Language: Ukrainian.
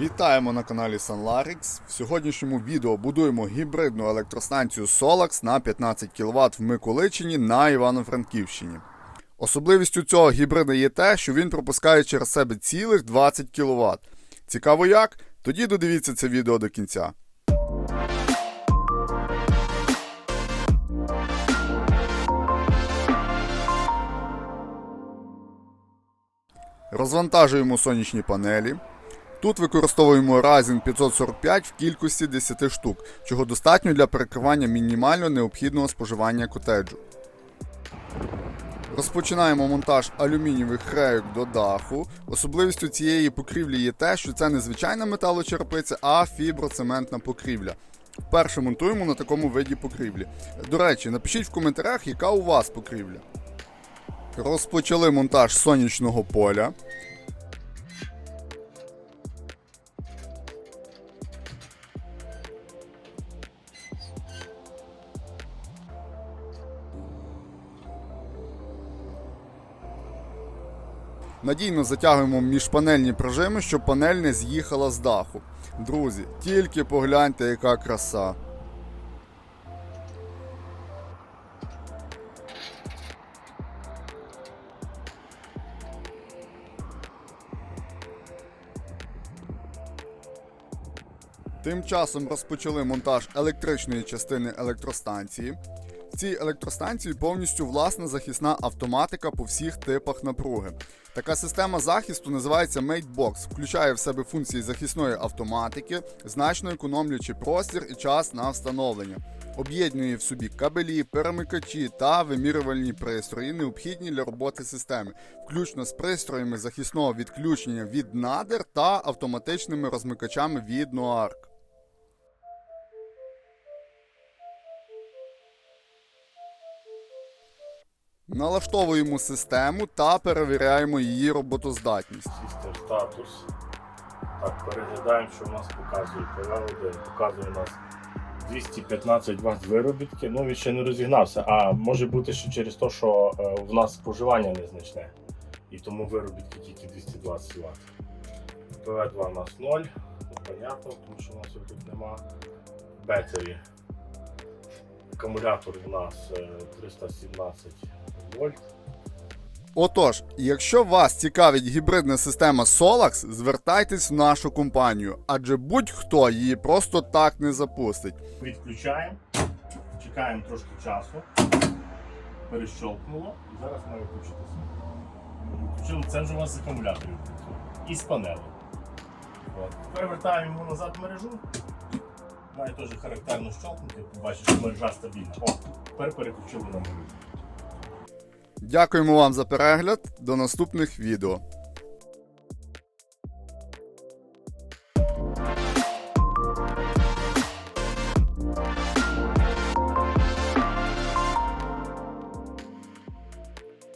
Вітаємо на каналі SunLarix. В сьогоднішньому відео будуємо гібридну електростанцію Solax на 15 кВт в Миколичині на Івано-Франківщині. Особливістю цього гібрида є те, що він пропускає через себе цілих 20 кВт. Цікаво як? Тоді додивіться це відео до кінця. Розвантажуємо сонячні панелі. Тут використовуємо Ryzen 545 в кількості 10 штук, чого достатньо для перекривання мінімально необхідного споживання котеджу. Розпочинаємо монтаж алюмінієвих рейок до даху. Особливістю цієї покрівлі є те, що це не звичайна металочерпиця, а фіброцементна покрівля. Вперше монтуємо на такому виді покрівлі. До речі, напишіть в коментарях, яка у вас покрівля. Розпочали монтаж сонячного поля. Надійно затягуємо міжпанельні пружини, щоб панель не з'їхала з даху. Друзі, тільки погляньте, яка краса. Тим часом розпочали монтаж електричної частини електростанції. В цій електростанції повністю власна захисна автоматика по всіх типах напруги. Така система захисту називається MateBox, включає в себе функції захисної автоматики, значно економлюючи простір і час на встановлення. Об'єднує в собі кабелі, перемикачі та вимірювальні пристрої, необхідні для роботи системи, включно з пристроями захисного відключення від надр та автоматичними розмикачами від NOARC. Налаштовуємо систему та перевіряємо її роботоздатність. Систем статус. Так, переглядаємо, що в нас показує. ПВ1 показує у нас 215 Вт виробітки. Ну він ще не розігнався. А може бути ще через те, що е, в нас споживання незначне. І тому виробітки тільки 220 Вт. ПВ2 у нас 0. Ну, понятно, тому що у нас тут нема. Бетері. Акумулятор у нас е, 317 вольт. Отож, якщо вас цікавить гібридна система Solax, звертайтесь в нашу компанію, адже будь-хто її просто так не запустить. Відключаємо, чекаємо трошки часу, перещолкнуло і зараз має включитися. Включили, це вже у нас з акумуляторів. І з панелі. Перевертаємо його назад в мережу. Має теж характерно щолкнути, побачиш, що мережа стабільна. О, тепер переключили на мережу. Дякуємо вам за перегляд. До наступних відео.